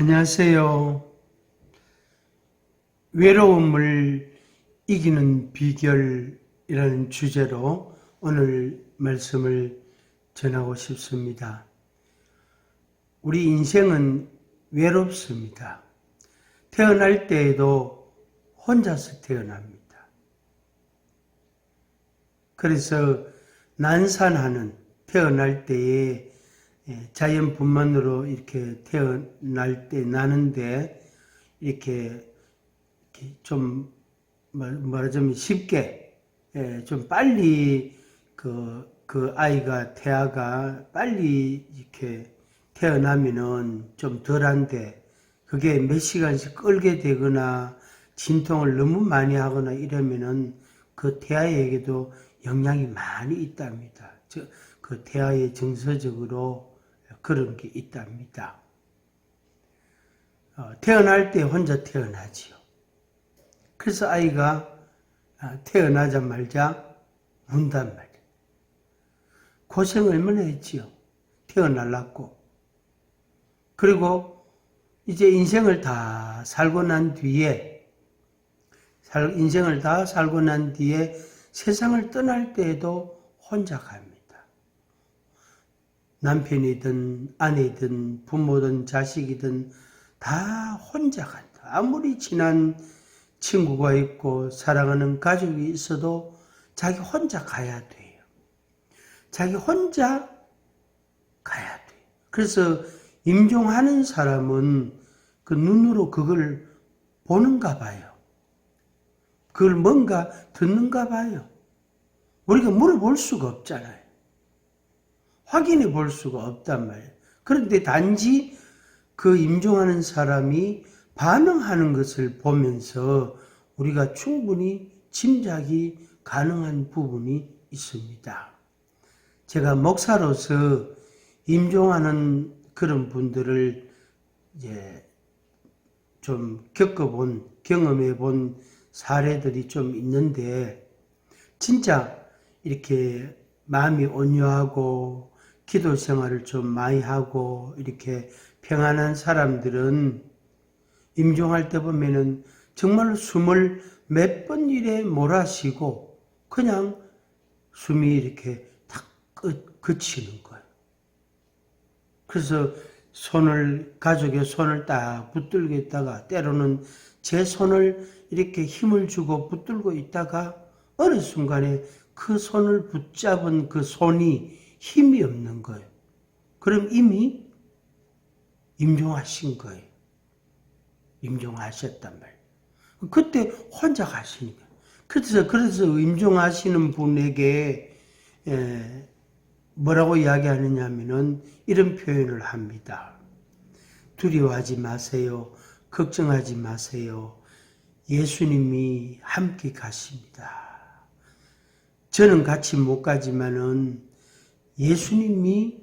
안녕하세요. 외로움을 이기는 비결이라는 주제로 오늘 말씀을 전하고 싶습니다. 우리 인생은 외롭습니다. 태어날 때에도 혼자서 태어납니다. 그래서 난산하는 태어날 때에 예, 자연분만으로 이렇게 태어날 때 나는데 이렇게, 이렇게 좀 말- 말하자면 쉽게 예, 좀 빨리 그, 그 아이가 태아가 빨리 이렇게 태어나면은 좀 덜한데 그게 몇 시간씩 끌게 되거나 진통을 너무 많이 하거나 이러면은 그 태아에게도 영향이 많이 있답니다. 저, 그 태아의 정서적으로 그런 게 있답니다. 어, 태어날 때 혼자 태어나지요. 그래서 아이가 아, 태어나자마자 운단 말이에요. 고생 얼마나 했지요. 태어날랐고. 그리고 이제 인생을 다 살고 난 뒤에, 살- 인생을 다 살고 난 뒤에 세상을 떠날 때에도 혼자 갑니다. 남편이든 아내든 부모든 자식이든 다 혼자 간다. 아무리 친한 친구가 있고 사랑하는 가족이 있어도 자기 혼자 가야 돼요. 자기 혼자 가야 돼요. 그래서 임종하는 사람은 그 눈으로 그걸 보는가 봐요. 그걸 뭔가 듣는가 봐요. 우리가 물어볼 수가 없잖아요. 확인해 볼 수가 없단 말이에요. 그런데 단지 그 임종하는 사람이 반응하는 것을 보면서 우리가 충분히 짐작이 가능한 부분이 있습니다. 제가 목사로서 임종하는 그런 분들을 이제 좀 겪어본, 경험해 본 사례들이 좀 있는데, 진짜 이렇게 마음이 온유하고 기도 생활을 좀 많이 하고 이렇게 평안한 사람들은 임종할 때 보면은 정말 숨을 몇 번 일에 몰아쉬고 그냥 숨이 이렇게 탁 끝- 그치는 거예요. 그래서 손을 가족의 손을 딱 붙들고 있다가 때로는 제 손을 이렇게 힘을 주고 붙들고 있다가 어느 순간에 그 손을 붙잡은 그 손이 힘이 없는 거예요. 그럼 이미 임종하신 거예요. 임종하셨단 말이에요. 그때 혼자 가시니까. 그래서, 그래서 임종하시는 분에게, 에, 뭐라고 이야기하느냐 하면은 이런 표현을 합니다. 두려워하지 마세요. 걱정하지 마세요. 예수님이 함께 가십니다. 저는 같이 못 가지만은 예수님이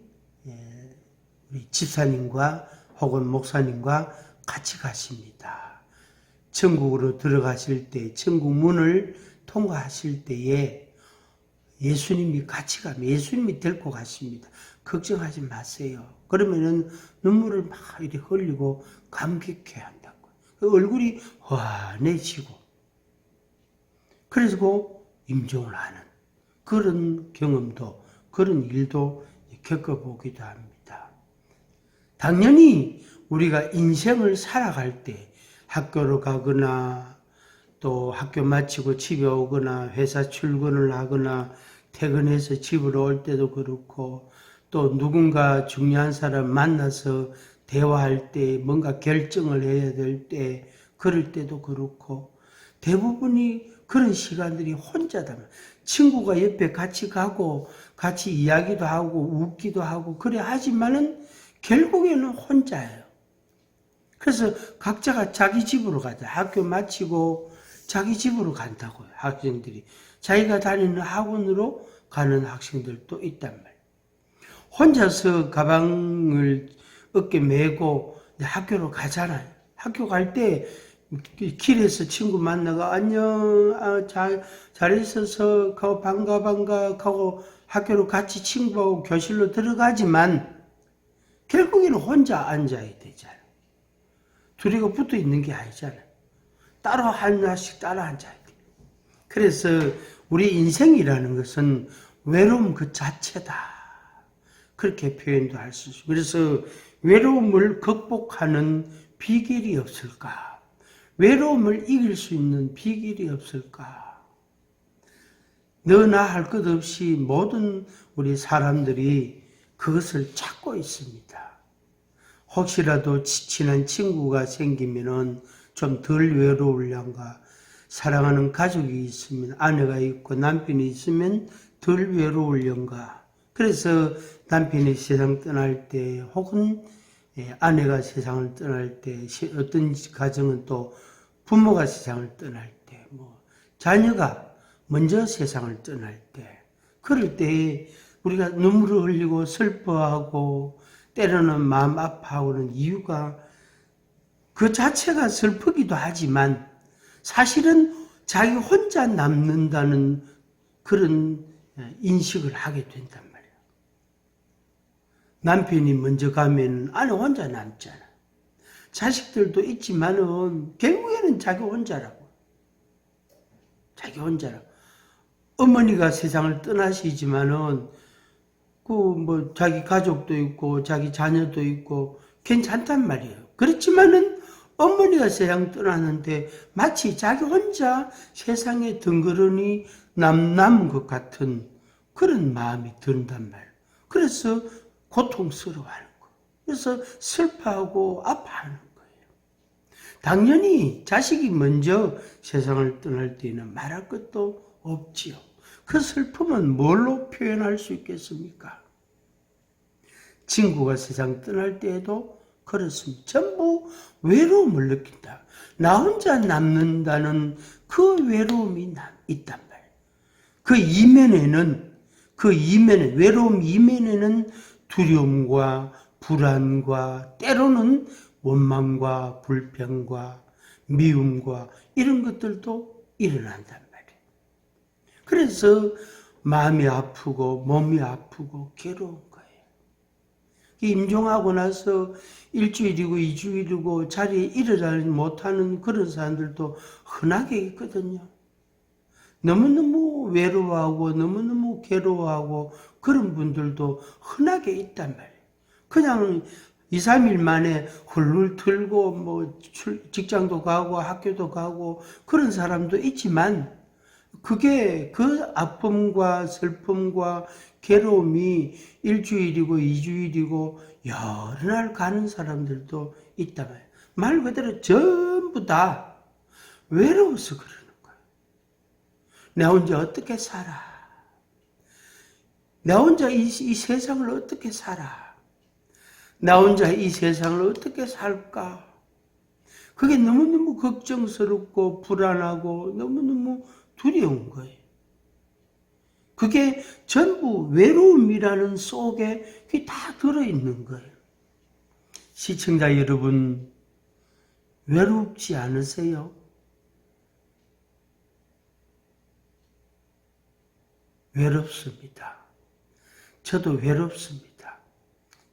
예, 우리 집사님과 혹은 목사님과 같이 가십니다. 천국으로 들어가실 때, 천국 문을 통과하실 때에 예수님이 같이 가면 예수님이 데리고 가십니다. 걱정하지 마세요. 그러면은 눈물을 막 이렇게 흘리고 감격해 한다고. 그 얼굴이 환해지고 그래서 임종을 하는 그런 경험도 그런 일도 겪어보기도 합니다. 당연히 우리가 인생을 살아갈 때 학교로 가거나 또 학교 마치고 집에 오거나 회사 출근을 하거나 퇴근해서 집으로 올 때도 그렇고 또 누군가 중요한 사람 만나서 대화할 때 뭔가 결정을 해야 될 때 그럴 때도 그렇고 대부분이 그런 시간들이 혼자다. 친구가 옆에 같이 가고 같이 이야기도 하고 웃기도 하고 그래 하지만은 결국에는 혼자예요. 그래서 각자가 자기 집으로 가자. 학교 마치고 자기 집으로 간다고요. 학생들이. 자기가 다니는 학원으로 가는 학생들도 있단 말이에요. 혼자서 가방을 어깨 메고 학교로 가잖아요. 학교 갈 때 길에서 친구 만나가 안녕 아, 잘, 잘 있어서 가고 반가 반가 하고 학교로 같이 친구하고 교실로 들어가지만 결국에는 혼자 앉아야 되잖아요. 둘이가 붙어 있는 게 아니잖아요. 따로 하나씩 따로 앉아야 돼. 그래서 우리 인생이라는 것은 외로움 그 자체다. 그렇게 표현도 할 수 있어요. 그래서 외로움을 극복하는 비결이 없을까? 외로움을 이길 수 있는 비결이 없을까? 너나 할 것 없이 모든 우리 사람들이 그것을 찾고 있습니다. 혹시라도 지친한 친구가 생기면은 좀 덜 외로울량가 사랑하는 가족이 있으면 아내가 있고 남편이 있으면 덜 외로울련가 그래서 남편이 세상 떠날 때 혹은 예, 아내가 세상을 떠날 때 시- 어떤 가정은 또 부모가 세상을 떠날 때 뭐 자녀가 먼저 세상을 떠날 때 그럴 때 우리가 눈물을 흘리고 슬퍼하고 때로는 마음 아파하는 이유가 그 자체가 슬프기도 하지만 사실은 자기 혼자 남는다는 그런 인식을 하게 말이에요. 남편이 먼저 가면 아내 혼자 남잖아. 자식들도 있지만은 결국에는 자기 혼자라고. 자기 혼자라고. 어머니가 세상을 떠나시지만은 그 뭐 자기 가족도 있고 자기 자녀도 있고 괜찮단 말이에요. 그렇지만은 어머니가 세상 떠나는데 마치 자기 혼자 세상에 덩그러니 남 남은 것 같은 그런 마음이 든단 말이에요. 그래서 고통스러워하는 거. 그래서 슬퍼하고 아파하는 거예요. 당연히 자식이 먼저 세상을 떠날 때는 말할 것도 없지요. 그 슬픔은 뭘로 표현할 수 있겠습니까? 친구가 세상 떠날 때에도 그렇습니다. 전부 외로움을 느낀다. 나 혼자 남는다는 그 외로움이 있단 말이에요. 그 이면에는, 그 이면에, 외로움 이면에는 두려움과 불안과 때로는 원망과 불평과 미움과 이런 것들도 일어난단 말이에요. 그래서 마음이 아프고 몸이 아프고 괴로운 거예요. 임종하고 나서 일주일이고 이주일이고 자리에 일어나지 못하는 그런 사람들도 흔하게 있거든요. 너무너무 외로워하고 너무너무 괴로워하고 그런 분들도 흔하게 있단 말이에요. 그냥 2, 3일 만에 훌훌 틀고 뭐 출- 직장도 가고 학교도 가고 그런 사람도 있지만 그게 그 아픔과 슬픔과 괴로움이 일주일이고 이주일이고 여러 날 가는 사람들도 있다 말이에요. 말 그대로 전부 다 외로워서 그러 나 혼자 어떻게 살아? 나 혼자 이, 이 세상을 어떻게 살아? 나 혼자 이 세상을 어떻게 살까? 그게 너무너무 걱정스럽고 불안하고 너무너무 두려운 거예요. 그게 전부 외로움이라는 속에 그게 다 들어있는 거예요. 시청자 여러분, 외롭지 않으세요? 외롭습니다. 저도 외롭습니다.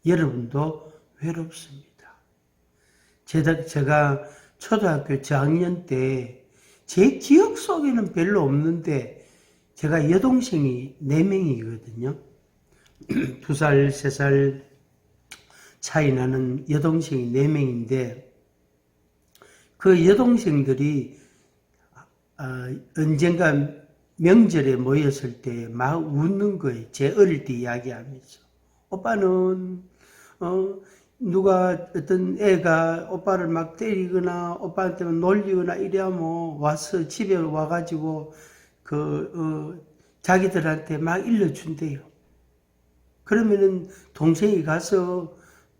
여러분도 외롭습니다. 제가, 초등학교 저학년 때 제 기억 속에는 별로 없는데 제가 여동생이 네명이거든요 두 살, 세살 차이 나는 여동생이 네명인데 그 여동생들이 어, 언젠가 명절에 모였을 때 막 웃는 거예요. 제 어릴 때 이야기하면서. 오빠는, 어, 누가 어떤 애가 오빠를 막 때리거나 오빠한테 놀리거나 이래하면 와서 집에 와가지고 그, 어, 자기들한테 막 일러준대요. 그러면은 동생이 가서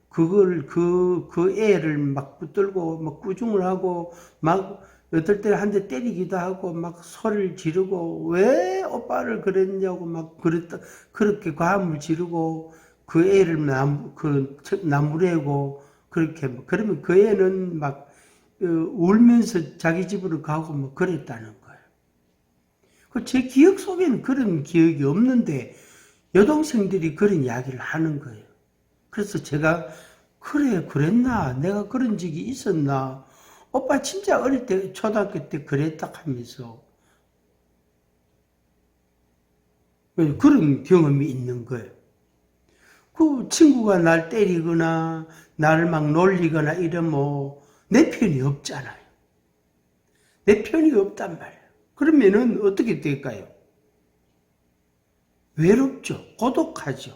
그걸 그, 그 애를 막 붙들고 막 꾸중을 하고 막 어떨 때한대 때리기도 하고 막 소리를 지르고 왜 오빠를 그랬냐고 막 그랬다 그렇게 과음을 지르고 그 애를 남, 그 나무래고 그렇게 뭐 그러면 그 애는 막 어, 울면서 자기 집으로 가고 뭐 그랬다는 거예요. 그 제 기억 속에는 그런 기억이 없는데 여동생들이 그런 이야기를 하는 거예요. 그래서 제가 그래, 그랬나? 내가 그런 적이 있었나? 오빠 진짜 어릴 때, 초등학교 때 그랬다 하면서. 그런 경험이 있는 거예요. 그 친구가 날 때리거나, 나를 막 놀리거나 이러면 내 편이 없잖아요. 내 편이 없단 말이에요. 그러면은 어떻게 될까요? 외롭죠. 고독하죠.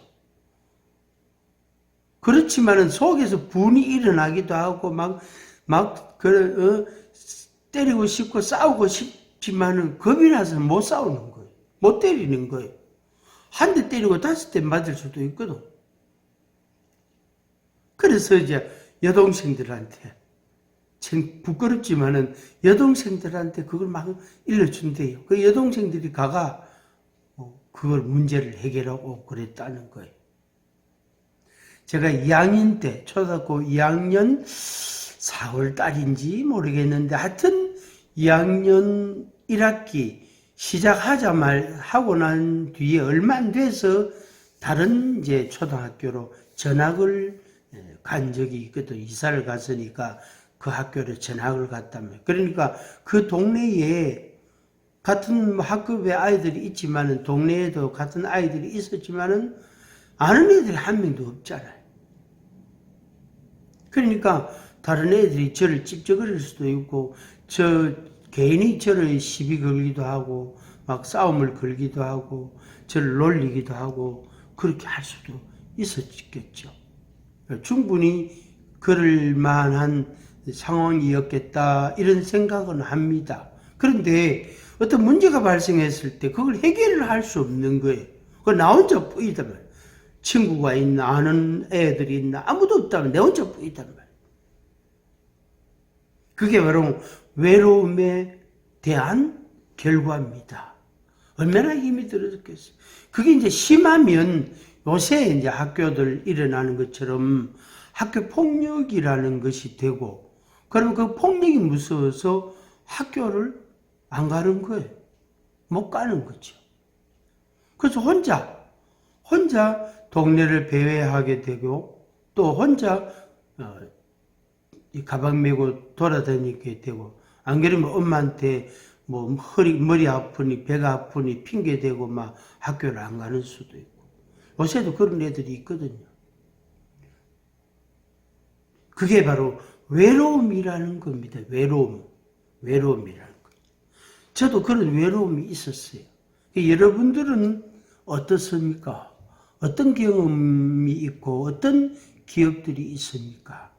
그렇지만은 속에서 분이 일어나기도 하고 막, 막, 그, 어, 때리고 싶고 싸우고 싶지만은 겁이 나서 못 싸우는 거예요. 못 때리는 거예요. 한 대 때리고 다섯 대 맞을 수도 있거든. 그래서 이제 여동생들한테 참 부끄럽지만은 여동생들한테 그걸 막 일러준대요. 그 여동생들이 가가 어, 그걸 문제를 해결하고 그랬다는 거예요. 제가 2학년 때, 초등학교 2학년 4월 달인지 모르겠는데, 하여튼 2학년 1학기 시작하자 말 하고 난 뒤에 얼마 안 돼서 다른 이제 초등학교로 전학을 예, 간 적이 있거든. 이사를 갔으니까 그 학교로 전학을 갔다며. 그러니까 그 동네에 같은 학급의 아이들이 있지만은 동네에도 같은 아이들이 있었지만은 아는 애들이 한 명도 없잖아요. 그러니까 다른 애들이 저를 찝쩍거릴 수도 있고 저 개인이 저를 시비 걸기도 하고 막 싸움을 걸기도 하고 저를 놀리기도 하고 그렇게 할 수도 있었겠죠. 충분히 그럴 만한 상황이었겠다 이런 생각은 합니다. 그런데 어떤 문제가 발생했을 때 그걸 해결을 할 수 없는 거예요. 그나 혼자 뿌이단 말이에요. 친구가 있나 아는 애들이 있나 아무도 없다면 내 혼자 뿌이단 말이에요. 그게 바로 외로움에 대한 결과입니다. 얼마나 힘이 들었겠어요. 그게 이제 심하면 요새 이제 학교들 일어나는 것처럼 학교 폭력이라는 것이 되고, 그러면 그 폭력이 무서워서 학교를 안 가는 거예요. 못 가는 거죠. 그래서 혼자, 혼자 동네를 배회하게 되고, 또 혼자, 어, 이 가방 메고 돌아다니게 되고, 안 그러면 엄마한테 뭐 허리, 머리 아프니, 배가 아프니 핑계 대고 막 학교를 안 가는 수도 있고. 요새도 그런 애들이 있거든요. 그게 바로 외로움이라는 겁니다. 외로움. 외로움이라는 것. 저도 그런 외로움이 있었어요. 여러분들은 어떻습니까? 어떤 경험이 있고 어떤 기억들이 있습니까?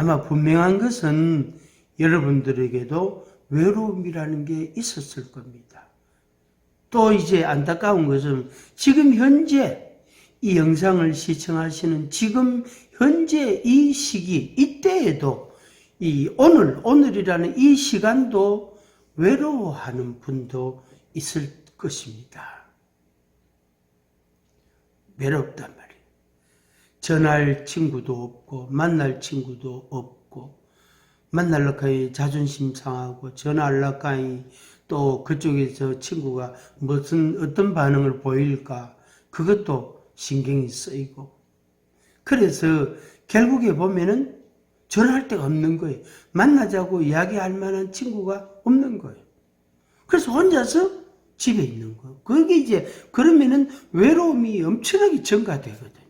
아마 분명한 것은 여러분들에게도 외로움이라는 게 있었을 겁니다. 또 이제 안타까운 것은 지금 현재 이 영상을 시청하시는 지금 현재 이 시기, 이때에도 이 오늘, 오늘이라는 이 시간도 외로워하는 분도 있을 것입니다. 외롭단 말이에요. 전할 친구도 없고, 만날 친구도 없고, 만날라카이 자존심 상하고, 전화할라카이 또 그쪽에서 친구가 무슨, 어떤 반응을 보일까, 그것도 신경이 쓰이고, 그래서 결국에 보면은 전화할 데가 없는 거예요. 만나자고 이야기할 만한 친구가 없는 거예요. 그래서 혼자서 집에 있는 거예요. 그게 이제, 그러면은 외로움이 엄청나게 증가되거든요.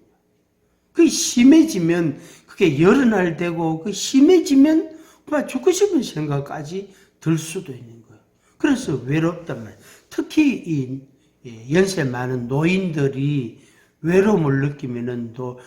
그게 심해지면, 그게 여러 날 되고, 그 심해지면, 막 죽고 싶은 생각까지 들 수도 있는 거예요. 그래서 외롭단 말이에요. 특히 이 연세 많은 노인들이 외로움을 느끼면은 또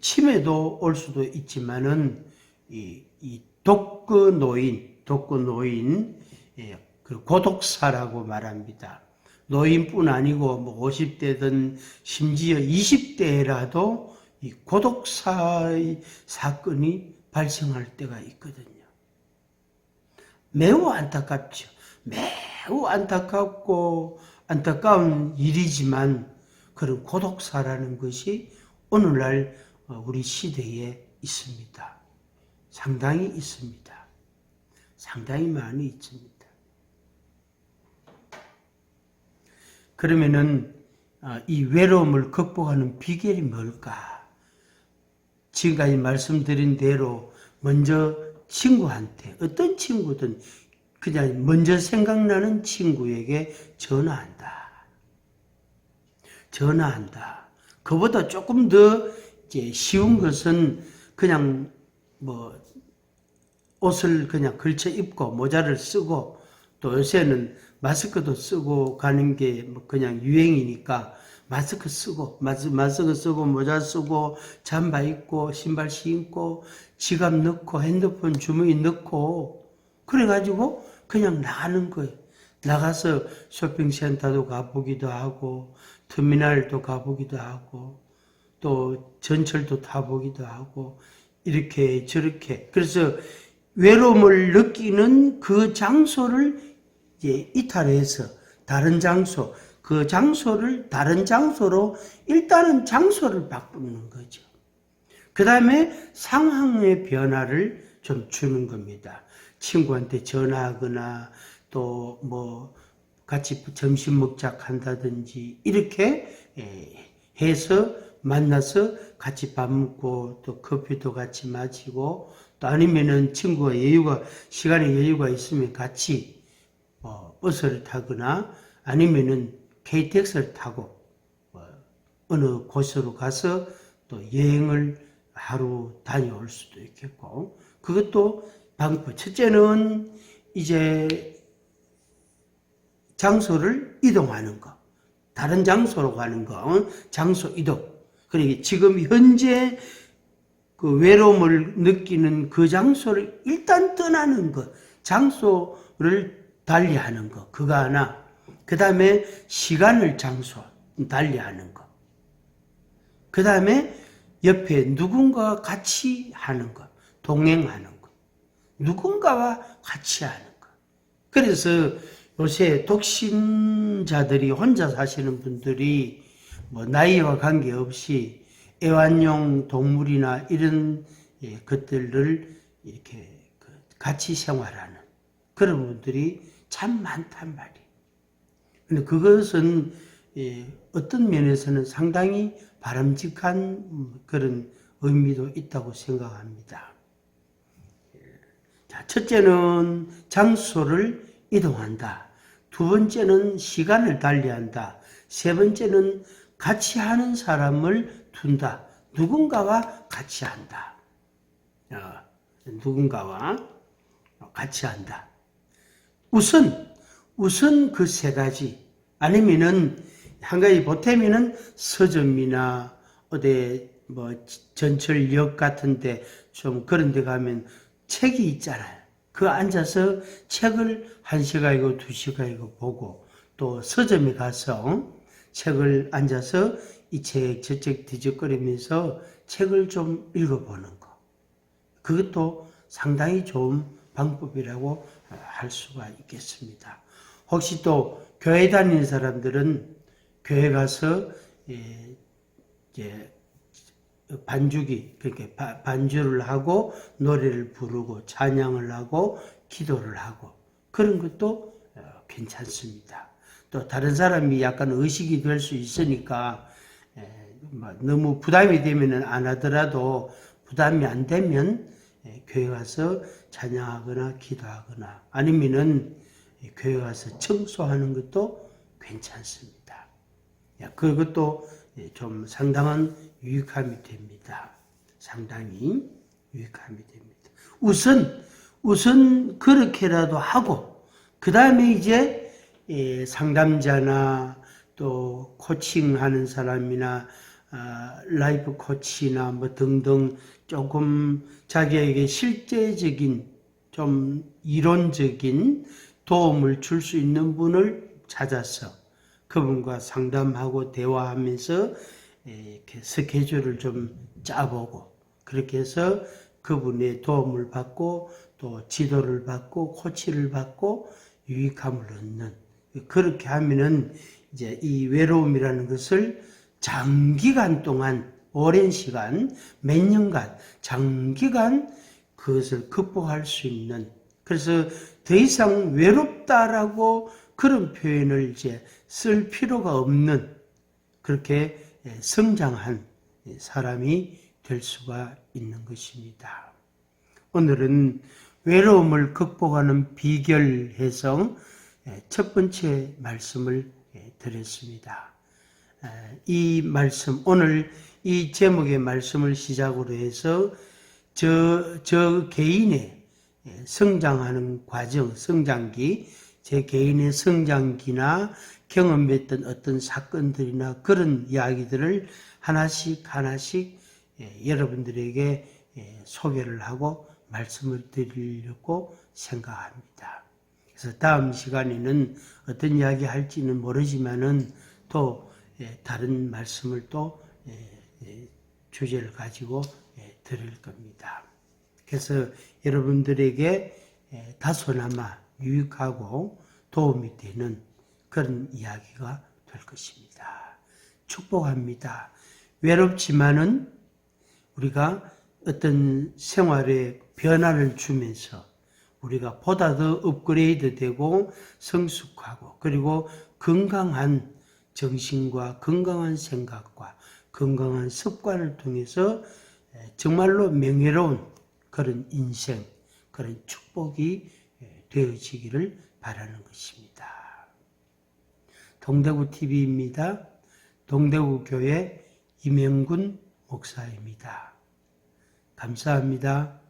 치매도 올 수도 있지만은 이, 이 독거 노인, 독거 노인, 예, 그 고독사라고 말합니다. 노인뿐 아니고 뭐 50대든 심지어 20대라도 이 고독사의 사건이 발생할 때가 있거든요. 매우 안타깝죠. 매우 안타깝고 안타까운 일이지만 그런 고독사라는 것이 오늘날 어, 우리 시대에 있습니다. 상당히 있습니다. 상당히 많이 있습니다. 그러면은 어, 이 외로움을 극복하는 비결이 뭘까? 지금까지 말씀드린 대로 먼저 친구한테 어떤 친구든 그냥 먼저 생각나는 친구에게 전화한다. 전화한다. 그보다 조금 더 이제 쉬운 것은 그냥 뭐 옷을 그냥 걸쳐 입고 모자를 쓰고 또 요새는 마스크도 쓰고 가는 게뭐 그냥 유행이니까 마스크 쓰고 마스, 마스크 쓰고 모자 쓰고 잠바 입고 신발 신고 지갑 넣고 핸드폰 주머니 넣고 그래가지고 그냥 나가는 거예요. 나가서 쇼핑센터도 가보기도 하고 터미널도 가보기도 하고 또 전철도 타보기도 하고 이렇게 저렇게 그래서 외로움을 느끼는 그 장소를 이탈해서 다른 장소 그 장소를 다른 장소로 일단은 장소를 바꾸는 거죠. 그 다음에 상황의 변화를 좀 주는 겁니다. 친구한테 전화하거나 또 뭐 같이 점심 먹자 한다든지 이렇게 예, 해서 만나서 같이 밥 먹고 또 커피도 같이 마시고 또 아니면은 친구가 여유가 시간에 여유가 있으면 같이 어, 버스를 타거나 아니면은 KTX를 타고 뭐 어느 곳으로 가서 또 여행을 하루 다녀올 수도 있겠고 그것도 방법. 첫째는 이제 장소를 이동하는 거. 다른 장소로 가는 거. 어? 장소 이동. 그러니 지금 현재 그 외로움을 느끼는 그 장소를 일단 떠나는 것 장소를 달리하는 거. 그거 하나 그 다음에 시간을 장소 달리하는 거. 그 다음에 옆에 누군가와 같이 하는 것, 동행하는 것. 누군가와 같이 하는 것. 그래서 요새 독신자들이 혼자 사시는 분들이 뭐 나이와 관계없이 애완용 동물이나 이런 예, 것들을 이렇게 그 같이 생활하는 그런 분들이 참 많단 말이에요. 근데 그것은 예, 어떤 면에서는 상당히 바람직한 음, 그런 의미도 있다고 생각합니다. 예. 자, 첫째는 장소를 이동한다. 두 번째는 시간을 달리한다. 세 번째는 같이 하는 사람을 둔다. 누군가와 같이 한다. 어, 누군가와 같이 한다. 우선, 우선 그 세 가지, 아니면은 한 가지 보태면은 서점이나 어디 뭐 전철역 같은데 좀 그런 데 가면 책이 있잖아요. 그 앉아서 책을 한 시간이고 두 시간이고 보고 또 서점에 가서 책을 앉아서 이 책, 저 책 뒤적거리면서 책을 좀 읽어보는 거. 그것도 상당히 좋은 방법이라고 할 수가 있겠습니다. 혹시 또 교회 다니는 사람들은 교회 가서 예, 이제 반주기 그러니까 반주를 하고 노래를 부르고 찬양을 하고 기도를 하고 그런 것도 어, 괜찮습니다. 또 다른 사람이 약간 의식이 될 수 있으니까 뭐 너무 부담이 되면은 안 하더라도 부담이 안 되면 교회 가서 찬양하거나 기도하거나 아니면은 교회 가서 청소하는 것도 괜찮습니다. 그것도 좀 상당한 유익함이 됩니다. 상당히 유익함이 됩니다. 우선 우선 그렇게라도 하고 그 다음에 이제 상담자나 또 코칭하는 사람이나 아, 라이프 코치나 뭐 등등 조금 자기에게 실제적인 좀 이론적인 도움을 줄 수 있는 분을 찾아서 그분과 상담하고 대화하면서 이렇게 스케줄을 좀 짜보고 그렇게 해서 그분의 도움을 받고 또 지도를 받고 코치를 받고 유익함을 얻는 그렇게 하면은 이제 이 외로움이라는 것을 장기간 동안 오랜 시간 몇 년간 장기간 그것을 극복할 수 있는 그래서 더 이상 외롭다라고 그런 표현을 이제 쓸 필요가 없는 그렇게 성장한 사람이 될 수가 있는 것입니다. 오늘은 외로움을 극복하는 비결 해성 예, 첫 번째 말씀을 예, 드렸습니다. 에, 이 말씀, 오늘 이 제목의 말씀을 시작으로 해서 저, 저 개인의 예, 성장하는 과정, 성장기, 제 개인의 성장기나 경험했던 어떤 사건들이나 그런 이야기들을 하나씩 하나씩 예, 여러분들에게 예, 소개를 하고 말씀을 드리려고 생각합니다. 그래서 다음 시간에는 어떤 이야기 할지는 모르지만은 또 예, 다른 말씀을 또 예, 예, 주제를 가지고 예, 드릴 겁니다. 그래서 여러분들에게 예, 다소나마 유익하고 도움이 되는 그런 이야기가 될 것입니다. 축복합니다. 외롭지만은 우리가 어떤 생활에 변화를 주면서 우리가 보다 더 업그레이드 되고 성숙하고 그리고 건강한 정신과 건강한 생각과 건강한 습관을 통해서 정말로 명예로운 그런 인생, 그런 축복이 되어지기를 바라는 것입니다. 동대구 TV입니다. 동대구 교회 이명군 목사입니다. 감사합니다.